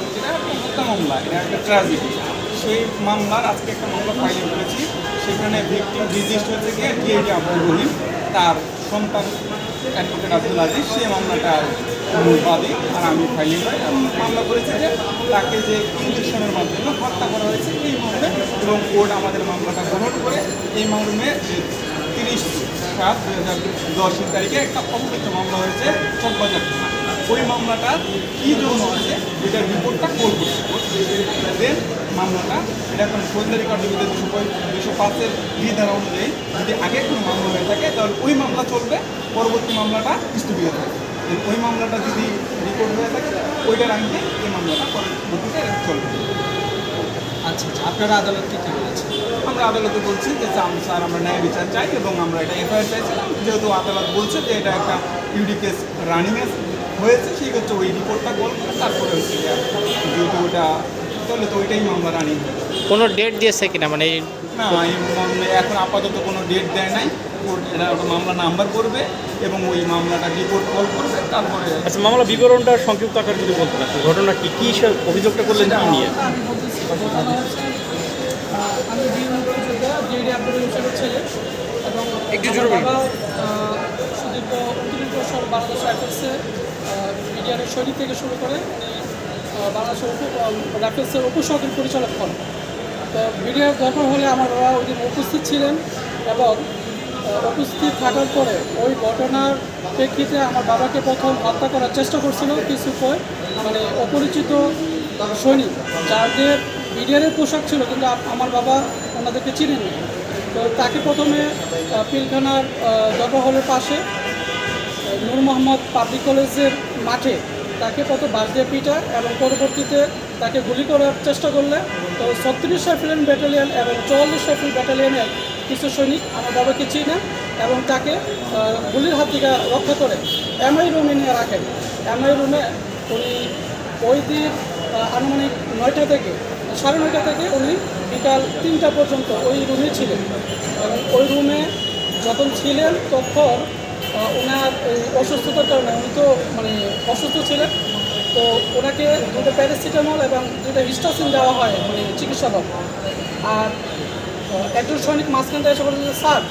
ঘটনা একটা হত্যা মামলা, এটা একটা ট্র্যাজেডি সেই মামলার আজকে একটা মামলা ফাইলিং করেছি। সেখানে ভিকটিম ডিজিস্ট হয়েছে গিয়ে ডিএডি আব্দুল রহিম তার সন্তান অ্যাডভোকেট আব্দুল আজিজ। সেই মামলাটার মূল বাদী আর আমি ফাইলিং করি মামলা করেছি যে তাকে যে ইঞ্জেকশনের মাধ্যমে হত্যা করা হয়েছে এই মর্মে এবং কোর্ট আমাদের মামলাটা গ্রহণ করে। এই মর্মে যে তিরিশ সাত দুই হাজার দশের তারিখে একটা অপমৃত্যু মামলা হয়েছে চকবাজার থানা ওই মামলাটা কী জন্য আছে এটার রিপোর্টটা কোর্ট করছে। দেন মামলাটা এটা এখন ফৌজদারি কার্যবিধি দুশো দুশো পাঁচের বিধারা অনুযায়ী যদি আগে কোনো মামলা হয়ে থাকে তাহলে ওই মামলা চলবে পরবর্তী মামলাটা স্থগিত থাকে। ওই মামলাটা যদি রিপোর্ট হয়ে থাকে ওইটার আইনে এই মামলাটা পরবর্তীতে চলবে। আচ্ছা আচ্ছা আপনারা আদালতকে কি বলেছেন? আমরা আদালতে বলছি যে স্যার আমরা ন্যায় বিচার চাই এবং আমরা এটা এফআইআর চাইছিলাম। যেহেতু আদালত বলছে যে এটা একটা ইউডি কেস রানিং হয়েছে সেই হচ্ছে ওই রিপোর্টটা গোল করে তারপরে হচ্ছে যে যেহেতু ওটা চলে তো ওইটাই মামলা রানিং। কোনো ডেট দিয়েছে কিনা? মানে না এই মামলা এখন আপাতত কোনো ডেট দেয় নাই। ওটা মামলা নাম্বার করবে এবং ওই মামলাটা রিপোর্ট কল করবে তারপরে আচ্ছা মামলা বিবরণটা সংক্ষিপ্ত আকার যদি বলতে পারেন ঘটনা কি কী সে অভিযোগটা করলেন কি নিয়ে? একটু আমার মিডিয়ারের সৈনিক থেকে শুরু করে বাংলাদেশের রাইফেলসের উপসহকারী পরিচালক হন। তো মিডিয়ার ঘটনা হলে আমার বাবা ওই দিন উপস্থিত ছিলেন এবং উপস্থিত থাকার পরে ওই ঘটনার প্রেক্ষিতে আমার বাবাকে প্রথম হত্যা করার চেষ্টা করছিল কিছু মানে অপরিচিত সৈনিক, যাদের বিডিআরের পোশাক ছিল কিন্তু আমার বাবা ওনাদেরকে চিনেন তো তাকে প্রথমে পিলখানার দরবার হলের পাশে নূর মোহাম্মদ পাবলিক কলেজের মাঠে তাকে কত বাস দিয়ে পিটা এবং পরবর্তীতে তাকে গুলি করার চেষ্টা করলে তো ছত্রিশ রাইফেল ব্যাটালিয়ন এবং চুয়াল্লিশ রাইফেল ব্যাটালিয়নের কিছু সৈনিক আমার বাবাকে চিনে এবং তাকে গুলির হাত থেকে রক্ষা করে এমআই রুমে নিয়ে রাখেন এমআই রুমে উনি ওই দিন আনুমানিক নয়টা থেকে, সাড়ে নয়টা থেকে উনি বিকাল তিনটা পর্যন্ত ওই রুমে ছিলেন। এবং ওই রুমে যখন ছিলেন তখন অসুস্থতার কারণে, উনি তো মানে অসুস্থ ছিলেন, তো ওনাকে দুটো প্যারাসিটামল এবং দুটো হিস্টাসিন দেওয়া হয় মানে চিকিৎসালয় আর একজন সৈনিক মাঝখানটা এসে বলেছে স্যার,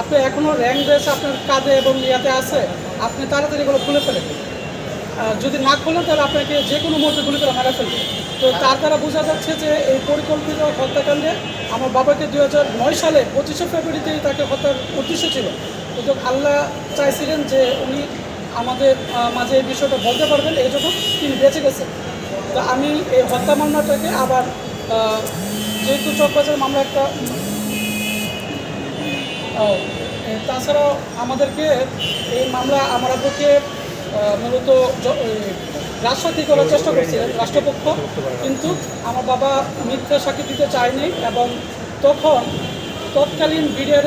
আপনি এখনও র্যাঙ্ক রয়েছে আপনার কাঁধে এবং ইয়াতে আছে, আপনি তাড়াতাড়ি এগুলো খুলে ফেলেন। যদি না খোলেন, তাহলে আপনাকে যে কোনো মুহূর্তে গুলি করে মারা ফেলবে। তো তার দ্বারা বোঝা যাচ্ছে যে এই পরিকল্পিত হত্যাকাণ্ডে আমার বাবাকে দুই নয় সালে পঁচিশে ফেব্রুয়ারিতেই তাকে হত্যার উদ্দেশ্য ছিল। কিন্তু আল্লাহ চাইছিলেন যে উনি আমাদের মাঝে এই বিষয়টা বলতে পারবেন। এই জন্য তিনি বেঁচে গেছেন। তো আমি এই হত্যা মামলাটাকে আবার যেহেতু চকবাজার মামলা একটা তাছাড়াও আমাদেরকে এই মামলা আমার আব্বুকে মূলত জ- করার চেষ্টা করছিলেন, রাষ্ট্রপক্ষ। কিন্তু আমার বাবা মিথ্যা সাক্ষী দিতে চায়নি এবং তখন তৎকালীন বিডিআর